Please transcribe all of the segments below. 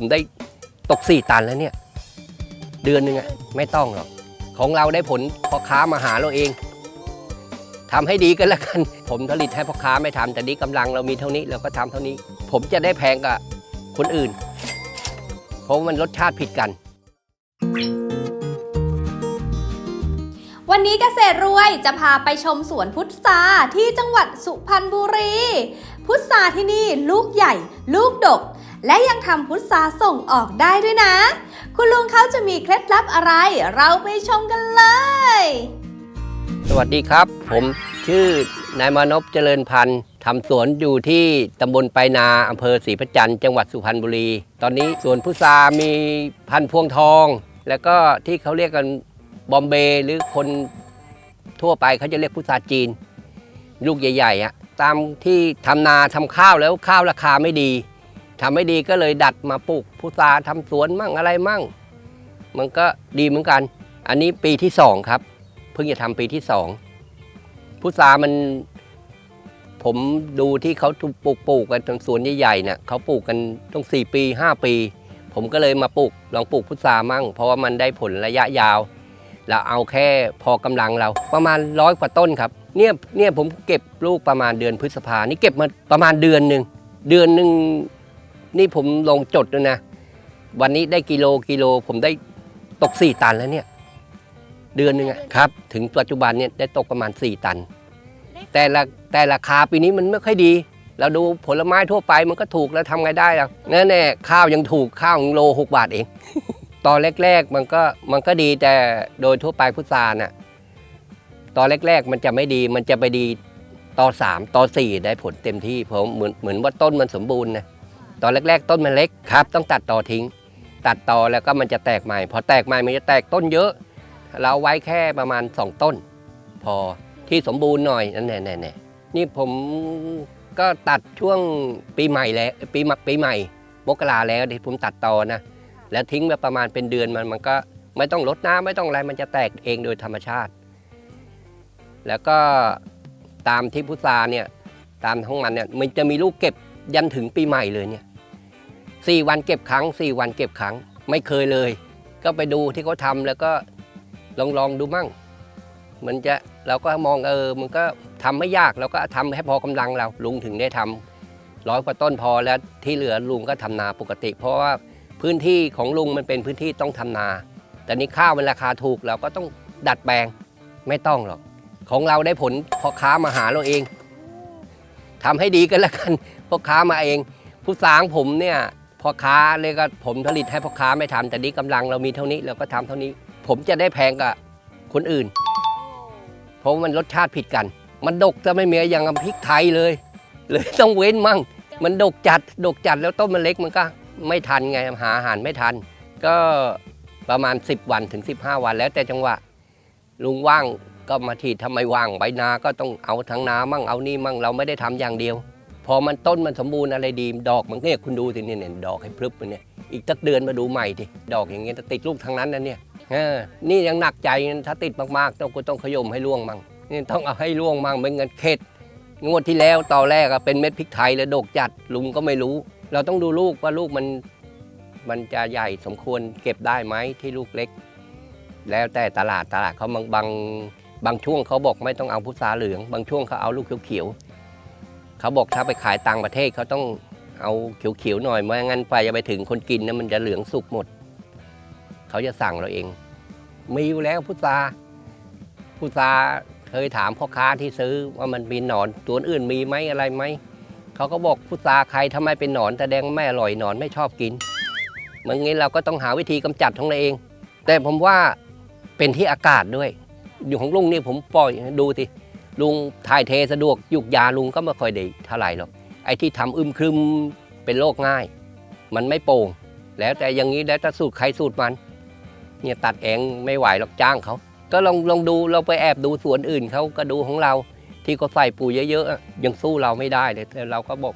ผมได้ตกสี่ตันแล้วเนี่ย เดือนหนึ่งอะไม่ต้องหรอก ของเราได้ผลพ่อค้ามาหาเราเองทำให้ดีกันแล้วกัน ผมผลิตให้พ่อค้าไม่ทำแต่นี้กำลังเรามีเท่านี้เราก็ทำเท่านี้ ผมจะได้แพงกับคนอื่น เพราะมันรสชาติผิดกัน วันนี้เกษตรรวยจะพาไปชมสวนพุทราที่จังหวัดสุพรรณบุรี พุทราที่นี่ลูกใหญ่ ลูกดก และยังทำพุทราส่งออกได้ด้วยนะ คุณลุงเขาจะมีเคล็ดลับอะไร เราไปชมกันเลย สวัสดีครับ ผมชื่อนายมานพเจริญพันธ์ทำสวนอยู่ที่ตำบลไปนาอำเภอศรีประจันทร์จังหวัดสุพรรณบุรี ตอนนี้สวนพุทรามีพันธุ์พวงทอง แล้วก็ที่เขาเรียกกันบอมเบย์หรือคนทั่วไปเขาจะเรียกพุทราจีน ลูกใหญ่ๆอะตามที่ทำนาทำข้าวแล้วข้าวราคาไม่ดี ทำไม่ดีก็เลยดัดมาปลูกพุทราทำสวนมั่งอะไรมั่ง มันก็ดีเหมือนกัน อันนี้ปีที่สองครับ เพิ่งจะทำปีที่สองพุทรามัน ผมดูที่เขาปลูกปลูกกันตรงสวนใหญ่ๆเนี่ยเขาปลูกกันต้องสี่ปีห้าปี ผมก็เลยมาปลูกลองปลูกพุทรามั่ง เพราะว่ามันได้ผลระยะยาวเราเอาแค่พอกำลังเราประมาณร้อยกว่าต้นครับเนี่ยเนี่ยผมเก็บลูกประมาณเดือนพฤษภานี่เก็บมาประมาณเดือนหนึ่งเดือนหนึ่ง นี่ผมลงจดด้วยนะ วันนี้ได้กิโลกิโล ผมได้ตกสี่ตันแล้วเนี่ย เดือนหนึ่งอะครับ ถึงปัจจุบันเนี่ยได้ตกประมาณ4ตัน แต่ละแต่ราคาปีนี้มันไม่ค่อยดี เราดูผลไม้ทั่วไปมันก็ถูกแล้วทำไงได้ล่ะแน่แน่ๆข้าวยังถูกข้าวยังโล6บาทเอง ตอนแรก ๆ มันก็มันก็ดีแต่โดยทั่วไปพุทราน่ะตอนแรก ๆ มันจะไม่ดีมันจะไปดีต่อสามต่อสี่ได้ผลเต็มที่เพราะเหมือนเหมือนว่าต้นมันสมบูรณ์นะ ตอนแรก ๆ ต้นมันเล็กครับ ต้องตัดต่อทิ้ง ตัดต่อแล้วก็มันจะแตกใหม่ พอแตกใหม่มันจะแตกต้นเยอะ เราไว้แค่ประมาณ 2 ต้น พอที่สมบูรณ์หน่อยนั่นแน่แน่ๆนี่ผมก็ตัดช่วงปีใหม่แล้วปีมะปีใหม่ มกราแล้วที่ผมตัดต่อนะ แล้วทิ้งไปประมาณเป็นเดือนมันมันก็ไม่ต้องลดน้ำไม่ต้องอะไรมันจะแตกเองโดยธรรมชาติ แล้วก็ตามที่พุทราเนี่ยตามท้องมันเนี่ยมันจะมีลูกเก็บยันถึงปีใหม่เลยเนี่ย สี่วันเก็บครั้งสี่วันเก็บครั้ง ไม่เคยเลย ก็ไปดูที่เขาทำแล้วก็ลองลองดูมั่ง มันจะเราก็มองเออ มันก็ทำไม่ยากเราก็ทำให้พอกำลังเราลุงถึงได้ทำร้อยกว่าต้นพอแล้วที่เหลือลุงก็ทำนาปกติ เพราะว่าพื้นที่ของลุงมันเป็นพื้นที่ต้องทำนา แต่นี้ข้าวมันราคาถูกเราก็ต้องดัดแปลงไม่ต้องหรอก ของเราได้ผลพอค้ามาหาเราเองทำให้ดีกันแล้วกันพอค้ามาเอง ผู้สางผมเนี่ย พ่อค้าเลยก็ผมผลิตให้พ่อค้าไม่ทำแต่นี้กำลังเรามีเท่านี้เราก็ทำเท่านี้ ผมจะได้แพงกับคนอื่น เพราะมันรสชาติผิดกัน มันดกจะไม่เหมียอย่างพริกไทยเลย เลยต้องเว้นมั่ง มันดกจัดดกจัดแล้วต้นมันเล็กมันก็ไม่ทันไงหาอาหารไม่ทัน ก็ประมาณ 10 วันถึง 15 วันแล้วแต่จังหวะลุงว่างก็มาทีทำไมว่างใบนาก็ต้องเอาทั้งนามั่งเอานี่มั่งเราไม่ได้ทำอย่างเดียว พอมันต้นมันสมบูรณ์อะไรดี ดอกมันเนี่ยคุณดูสิเนี่ยเนี่ยดอกให้พรึบมันเนี่ยอีกตักเดือนมาดูใหม่ทีดอกอย่างเงี้ยจะติดลูกทั้งนั้นนะเนี่ยเออนี่ยังหนักใจถ้าติดมากๆต้องก็ต้องขยมให้ร่วงมั่งนี่ต้องเอาให้ร่วงมั่งไม่งั้นเข็ดงวดที่แล้วตอนแรกอะเป็นเม็ดพริกไทยแล้วดกจัดลุงก็ไม่รู้ เราต้องดูลูกว่าลูกมันมันจะใหญ่สมควรเก็บได้ไหมที่ลูกเล็ก แล้วแต่ตลาดตลาดเขาบางบางบางช่วงเขาบอกไม่ต้องเอาพุทราเหลือง บางช่วงเขาเอาลูกเขียวๆ เขาบอกถ้าไปขายต่างประเทศเขาต้องเอาเขียวๆหน่อยไม่งั้นไปจะไปถึงคนกินนะมันจะเหลืองสุกหมด เขาจะสั่งเราเอง มีอยู่แล้วพุทราพุทราเคยถามพ่อค้าที่ซื้อว่ามันมีหนอนตัวอื่นมีไหมอะไรไหมเขาก็บอกพุทราใครทำไมเป็นหนอนแต่แดงไม่อร่อยหนอนไม่ชอบกินเหมือนงี้เราก็ต้องหาวิธีกำจัดของเราเอง แต่ผมว่าเป็นที่อากาศด้วย อยู่ของลุงนี่ผมปล่อยดูสิ ลุงถ่ายเทสะดวกยุกยาลุงก็ไม่ค่อยได้เท่าไหร่หรอกไอ้ที่ทำอึมครึมเป็นโรคง่าย มันไม่โป่ง แล้วแต่อย่างนี้แล้วแต่สูตรใครสูตรมัน เนี่ยตัดเองไม่ไหวหรอกจ้างเขา ก็ลองลองดูเราไปแอบดูสวนอื่นเขาก็ดูของเรา ที่เขาใส่ปุ๋ยเยอะๆยังสู้เราไม่ได้เลยแต่เราก็บอก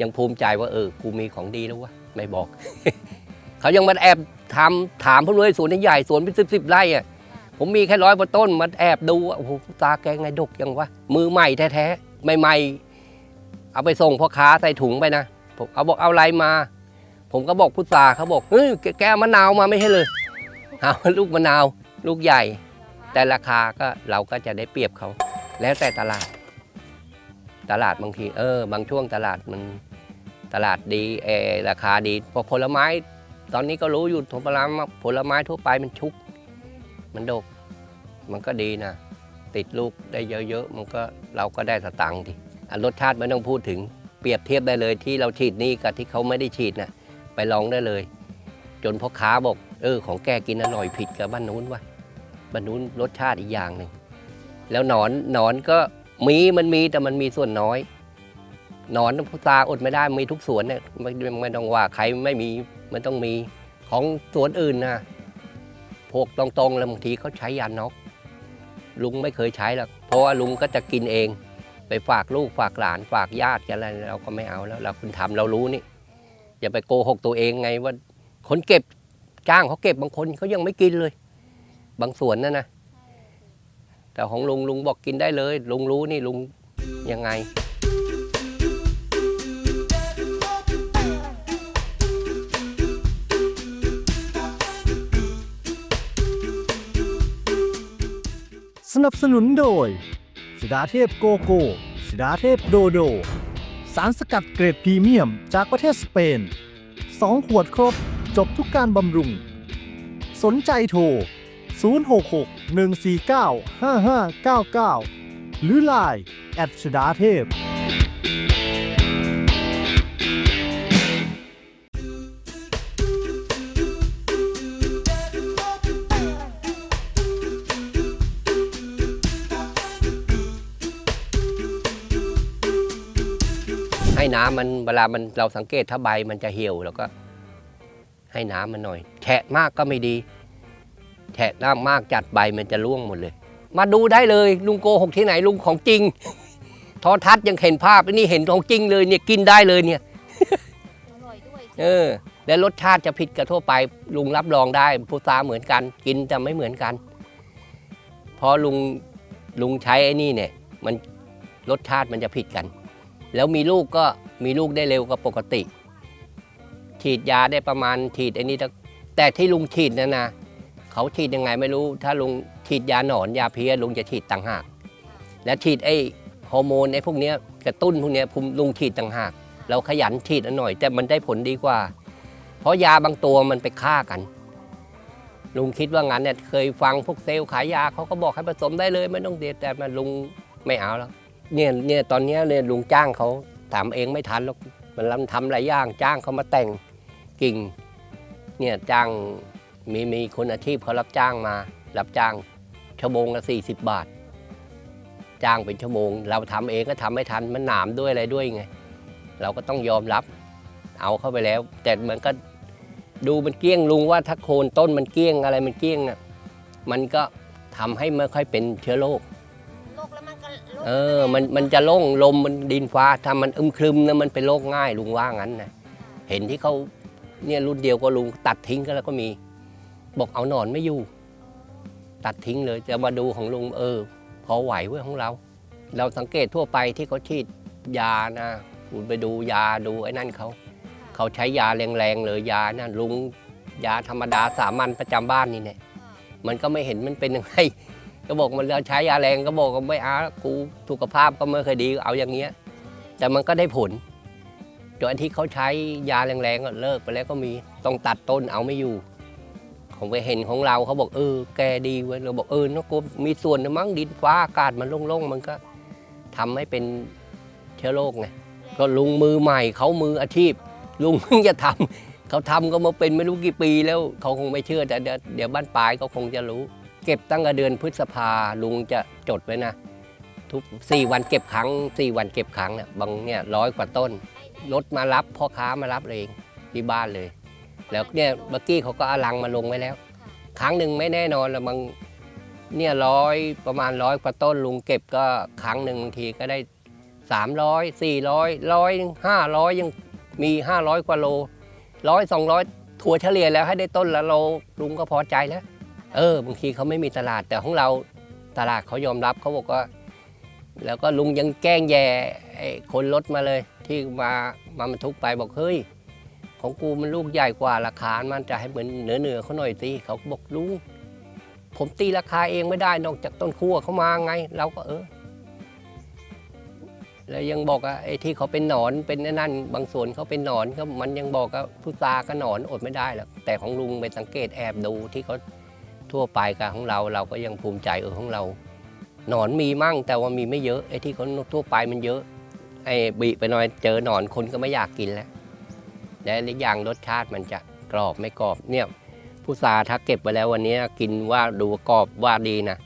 ยังภูมิใจว่าเออกูมีของดีแล้ววะไม่บอก เขายังมาแอบทำถามผมเลยสวนใหญ่สวนเป็นสิบสิบไร่อะ ผมมีแค่ร้อยกว่าต้นมาแอบดูโอ้โหตาแกไงดกยังวะมือใหม่แท้ๆใหม่ๆเอาไปส่งพ่อค้าใส่ถุงไปนะผมเอาบอกเอาอะไรมา ผมก็บอกพุทราเขาบอกเฮ้ยแกแกมะนาวมาไม่ใช่เลยเอาลูกมะนาวลูกใหญ่ แต่ราคาก็เราก็จะได้เปรียบเขา แล้วแต่ตลาด ตลาดบางที เออ บางช่วงตลาดมันตลาดดีเออราคาดีพอผลไม้ ตอนนี้ก็รู้อยู่ผลไม้ผลไม้ทั่วไปมันชุก มันดก มันก็ดีนะ ติดลูกได้เยอะๆ มันก็เราก็ได้สตังค์ดิอะรสชาติไม่ต้องพูดถึง เปรียบเทียบได้เลยที่เราฉีดนี่กับที่เขาไม่ได้ฉีดนะไปลองได้เลย จนพ่อค้าบอก เออ ของแกกินอร่อยผิดกับบ้านนู้นวะบ้านนู้นรสชาติอีกอย่างหนึ่งแล้วหนอนหนอนก็มีมันมีแต่มันมีส่วนน้อยหนอนพุทราอดไม่ได้มีทุกสวนเนี่ยไม่ไม่ต้องว่าใครไม่มีมันต้องมีของสวนอื่นนะ พวกตรงๆ แล้วบางทีเขาใช้ยาน็อกลุงไม่เคยใช้หรอกเพราะว่าลุงก็จะกินเอง ไปฝากลูกฝากหลานฝากญาติกันอะไรเราก็ไม่เอาแล้ว เราคุณทำเรารู้นี่อย่าไปโกหกตัวเองไงว่าคนเก็บจ้างเขาเก็บบางคนเขายังไม่กินเลย บางส่วนนั่นนะแต่ของลุงลุงบอกกินได้เลย ลุงรู้นี่ลุงยังไง สนับสนุนโดยสุดาเทพโกโก้สุดาเทพโดโด สารสกัดเกรดพรีเมียมจากประเทศสเปน 2 ขวดครบ จบทุกการบำรุง สนใจโทร 066 149 5599 หรือ Line แอดชดาเทพ ให้น้ำมันเวลามันเราสังเกตถ้าใบมันจะเหี่ยวแล้วก็ ให้น้ำมันหน่อย แฉะมากก็ไม่ดี แฉะน้ำมากจัดใบมันจะร่วงหมดเลย มาดูได้เลย ลุงโกหกที่ไหนลุงของจริงโทอทัศน์ยังเห็นภาพอันนี่เห็นของจริงเลยเนี่ยกินได้เลยเนี่ยอร่อยด้วยเออและรสชาติจะผิดกับทั่วไป ลุงรับรองได้พุทราเหมือนกัน กินจะไม่เหมือนกันเพราะลุงลุงใช้ไอ้นี่เนี่ย มันรสชาติมันจะผิดกัน แล้วมีลูกก็มีลูกได้เร็วกว่าปกติ ฉีดยาได้ประมาณฉีดไอ้นี่แต่ที่ลุงฉีดนะนะเขาฉีดยังไงไม่รู้ ถ้าลุงฉีดยาหนอนยาเพลี้ยลุงจะฉีดต่างหาก และฉีดไอ้ฮอร์โมนไอ้พวกเนี้ยกระตุ้นพวกเนี้ยผมลุงฉีดต่างหาก เราขยันฉีดหน่อย แต่มันได้ผลดีกว่า เพราะยาบางตัวมันไปฆ่ากัน ลุงคิดว่างั้นเนี่ยเคยฟังพวกเซลล์ขายยาเขาก็บอกให้ผสมได้เลยไม่ต้องเด็ดแต่มันลุงไม่เอาแล้ว เนี่ยเนี่ยตอนนี้เนี่ยลุงจ้างเขาถามเองไม่ทันหรอกมันรับทำหลายอย่างจ้างเขามาแต่งกิ่งเนี่ยจ้างมีมีคนอาชีพเขารับจ้างมา รับจ้างชั่วโมงละสี่สิบบาท จ้างเป็นชั่วโมง เราทำเองก็ทำไม่ทันมันหนามด้วยอะไรด้วยไง เราก็ต้องยอมรับ เอาเข้าไปแล้ว แต่มันก็ดูมันเกี้ยงลุงว่าถ้าโคนต้นมันเกี้ยงอะไรมันเกี้ยงอะมันก็ทำให้ไม่ค่อยเป็นเชื้อโรค เออ มันมันจะโล่งลมมันดินฟ้าถ้ามันอึมครึมนะมันเป็นโรคง่ายลุงว่างั้นนะเห็นที่เขาเนี่ยรุ่นเดียวก็ลุงตัดทิ้งก็แล้วก็มี บอกเอาหนอนไม่อยู่ ตัดทิ้งเลยจะมาดูของลุงเออ พอไหวเว้ยของเรา เราสังเกตทั่วไปที่เขาฉีดยานะคุณไปดูยาดูไอ้นั่นเขาเขาใช้ยาแรงๆเลยยานั่นลุงยาธรรมดาสามัญประจำบ้านนี่เนี่ยมันก็ไม่เห็นมันเป็นยังไง ก็บอกมันเราใช้ยาแรงก็บอกว่าไม่เอากูสุขภาพก็ไม่เคอยดีเอาอย่างเงี้ย แต่มันก็ได้ผลจนอันที่เขาใช้ยาแรงๆก็เลิกไปแล้วก็มีต้องตัดต้นเอาไม่อยู่ผมไปเห็นของเราเขาบอกเออ แกดีเว้ยเราบอกเออนะกูมีส่วนนะมั้งดินฟ้าอากาศมันโล่งๆมันก็ทำให้เป็นเชื้อโรคไงก็ลุงมือใหม่เขามืออาชีพ ลุงเพิ่งจะทำเขาทำก็มาเป็นไม่รู้กี่ปีแล้วเขาคงไม่เชื่อแต่เดี๋ยวเดี๋ยวบ้านปลายเขาคงจะรู้ เก็บตั้งแต่เดือนพฤษภาลุงจะจดไว้นะ ทุกสี่วันเก็บครั้งสี่วันเก็บครั้งเนี่ยบางเนี่ยร้อยกว่าต้นรถมารับพ่อค้ามารับเองที่บ้านเลย แล้วเนี่ยเมื่อกี้เขาก็เอาลังมาลงไว้แล้ว ครั้งหนึ่งไม่แน่นอนละบางเนี่ยร้อยประมาณร้อยกว่าต้นลุงเก็บก็ครั้งหนึ่งบางทีก็ได้สามร้อยสี่ร้อยร้อยห้าร้อยยังมีห้าร้อยกว่าโลร้อยสองร้อยถั่วเฉลี่ยแล้วให้ได้ต้นละโลลุงก็พอใจแล้ว เออบางทีเขาไม่มีตลาดแต่ของเราตลาดเขายอมรับเขาบอกว่า แล้วก็ลุงยังแกล้งแย่ไอ้คนรถมาเลย ที่มามาบรรทุกไปบอกเฮ้ย ของกูมันลูกใหญ่กว่าราคา มันจะให้เหมือนเหนือเหนือเขาหน่อยสิเขาบอกลุงผมตีราคาเองไม่ได้นอกจากต้นขั้วเขามาไง เราก็เออ แล้วยังบอกว่าไอ้ที่เขาเป็นหนอนเป็นนั่น บางส่วนเขาเป็นหนอนก็มันยังบอกว่าพุทราก็หนอนอดไม่ได้หรอกแต่ของลุงไปสังเกตแอบดูที่เขา ทั่วไปกับของเราเราก็ยังภูมิใจเออของเรา หนอนมีมั่งแต่ว่ามีไม่เยอะไอ้ที่เขาทั่วไปมันเยอะ ไอ้บีไปหน่อยเจอหนอนคนก็ไม่อยากกินแล้วและอีกอย่างรสชาติมันจะกรอบไม่กรอบเนี่ยพุทราถ้าเก็บไว้แล้ววันนี้กินว่าดูกรอบว่าดีนะ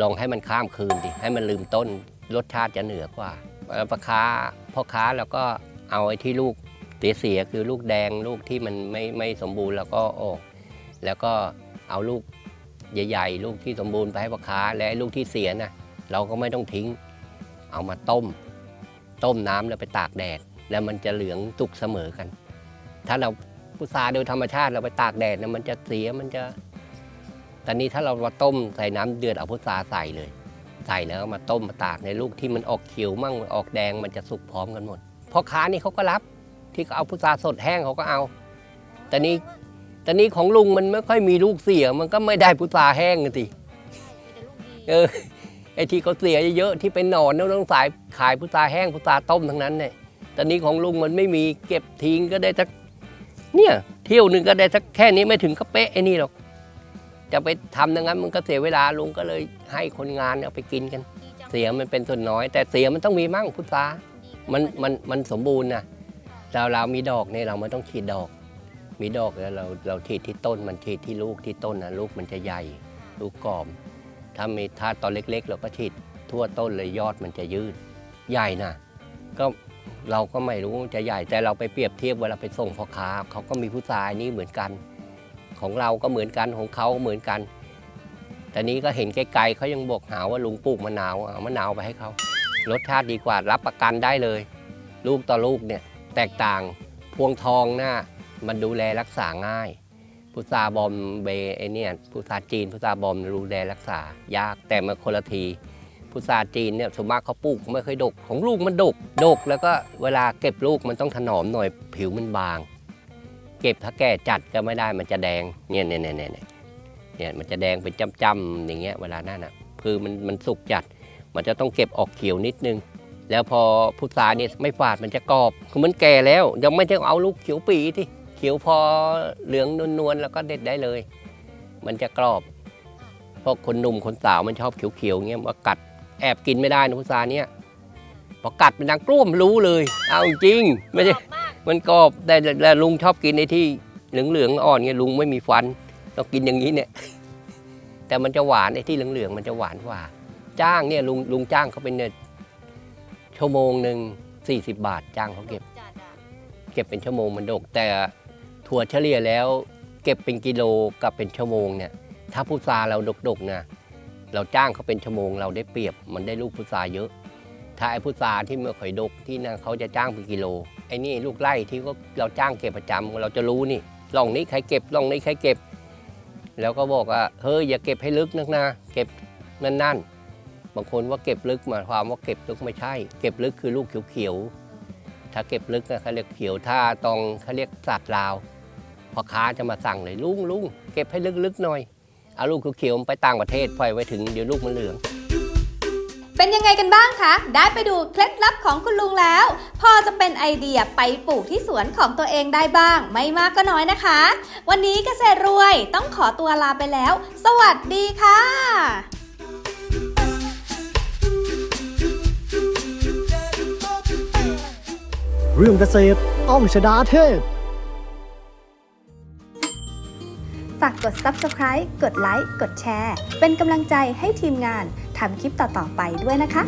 ลองให้มันข้ามคืนดิให้มันลืมต้นรสชาติจะเหนือกว่าพ่อค้าพ่อค้าแล้วก็เอาไอ้ที่ลูกเสียเสียคือลูกแดงลูกที่มันไม่ไม่สมบูรณ์แล้วก็ออก แล้วก็เอาลูก ใหญ่ๆ ลูกที่สมบูรณ์ไปให้พ่อค้าและลูกที่เสียนะเราก็ไม่ต้องทิ้ง เอามาต้ม ต้มน้ำแล้วไปตากแดด แล้วมันจะเหลืองสุกเสมอกัน ถ้าเราพุทราโดยธรรมชาติเราไปตากแดดนี่ยมันจะเสียมันจะตอนนี้ถ้าเรามาต้มใส่น้ำเดือดเอาพุทราใส่เลย ใส่แล้วมาต้มมาตากในลูกที่มันออกเขียวมั่งออกแดงมันจะสุกพร้อมกันหมดพ่อค้านี่เขาก็รับที่เขาเอาพุทราสดแห้งเขาก็เอา แต่นี่ ตอนนี้ของลุงมันไม่ค่อยมีลูกเสียมันก็ไม่ได้พุทราแห้งกันสิมีแต่ลูกดีเออไอ้ที่เขาเสียเยอะๆที่เป็นหนอนต้องสายขายพุทราแห้งพุทราต้มทั้งนั้นเนี่ยตอนนี้ของลุงมันไม่มีเก็บทิ้งก็ได้สักเนี่ยเที่ยวหนึ่งก็ได้สักแค่นี้ไม่ถึงก็เป๊ะไอ้นี่หรอก จะไปทำอย่างนั้นมันก็เสียเวลาลุงก็เลยให้คนงานเอาไปกินกันดีจังเสียมันเป็นส่วนน้อย แต่เสียมันต้องมีมั่งพุทราดีมันมันมันสมบูรณ์นะเราเรามีดอกเนี่ยเราไม่ต้องฉีดดอก มีดอกแล้วเราเราฉีดที่ต้นมันฉีดที่ลูกที่ต้นนะลูกมันจะใหญ่ ลูกกรอบถ้ามีถ้าตอนเล็ก ๆ เราก็ฉีดทั่วต้นเลยยอดมันจะยืดใหญ่นะก็เราก็ไม่รู้มันจะใหญ่แต่เราไปเปรียบเทียบเวลาไปส่งพ่อค้าเขาก็มีผู้ชายนี่เหมือนกัน ของเราก็เหมือนกันของเขาก็เหมือนกันแต่นี้ก็เห็นไกลๆเขายังบอกหาว่าลุงปลูกมะนาวเอามะนาวไปให้เขารสชาติดีกว่ารับประกันได้เลย ลูกต่อลูกเนี่ยแตกต่างพวงทองน่ะ มันดูแลรักษาง่ายพุทราบอมเบไอเนี่ยพุทราจีนพุทราบอมดูแลรักษายากแต่มาคนละทีพุทราจีนเนี่ยส่วนมากเขาปลูกไม่ค่อยดก ของลูกมันดกดก แล้วก็เวลาเก็บลูกมันต้องถนอมหน่อยผิวมันบาง เก็บถ้าแก่จัดก็ไม่ได้มันจะแดงเนี่ยเนี่ยเนี่ยเนี่ยเนี่ยมันจะแดงเป็นจ้ำๆอย่างเงี้ยเวลาหนั้นอะคือมันมันสุกจัด มันจะต้องเก็บออกเขียวนิดนึง แล้วพอพุทราเนี่ยไม่ฝาดมันจะกรอบคือมันแก่แล้ว ยังไม่ต้เอาลูกเขียวปีที่ เขียวพอเหลืองนวลๆแล้วก็เด็ดได้เลย มันจะกรอบเพราะคนหนุ่มคนสาวมันชอบเขียวๆเงี้ยมากัดแอบกินไม่ได้นะพุทราเนี่ยพอกัดมันดังกลุ้มรู้เลย เอาจริงไม่ใช่กรอบมากมันกรอบแต่แต่ลุงชอบกินในที่เหลืองๆอ่อนเงี้ยลุงไม่มีฟันต้องกินอย่างนี้เนี่ย แต่มันจะหวานไอ้ที่เหลืองๆมันจะหวานกว่า จ้างเนี่ยลุงลุงจ้างเขาเป็นเนี่ยชั่วโมงหนึ่ง40 บาทจ้างเขาเก็บจัดอะเก็บเป็นชั่วโมงมันดกแต่ ถั่วเฉลี่ยแล้วเก็บเป็นกิโลกับเป็นชั่วโมงเนี่ยถ้าพุทราเราดกๆนะเราจ้างเขาเป็นชั่วโมง เราได้เปรียบมันได้ลูกพุทราเยอะ ถ้าไอ้พุทราที่ไม่ค่อยดกที่นั่นเขาจะจ้างเป็นกิโลไอ้นี่ลูกไร่ที่ก็เราจ้างเก็บประจำเราจะรู้นี่ร่องนี้ใครเก็บร่องนี้ใครเก็บ แล้วก็บอกว่าเฮ้ยอย่าเก็บให้ลึกนักนะเก็บนั่นๆบางคนว่าเก็บลึกหมายความว่าเก็บลึกไม่ใช่ เก็บลึกคือลูกเขียวๆถ้าเก็บลึกเขาเรียกเขียวถ้าตองเขาเรียกสัตว์ลาว พ่อค้าจะมาสั่งเลยลุงลุงเก็บให้ลึกๆหน่อยเอาลูกเขียวๆไปต่างประเทศปล่อยไว้ถึงเดี๋ยวลูกมันเหลือง เป็นยังไงกันบ้างคะ ได้ไปดูเคล็ดลับของคุณลุงแล้ว พอจะเป็นไอเดียไปปลูกที่สวนของตัวเองได้บ้าง ไม่มากก็น้อยนะคะ วันนี้เกษตรรวยต้องขอตัวลาไปแล้ว สวัสดีค่ะเรื่องเกษตรต้องชดาเทพากกด subscribe กดไลค์ กดแชร์ เป็นกำลังใจให้ทีมงานทำคลิปต่อๆไปด้วยนะคะ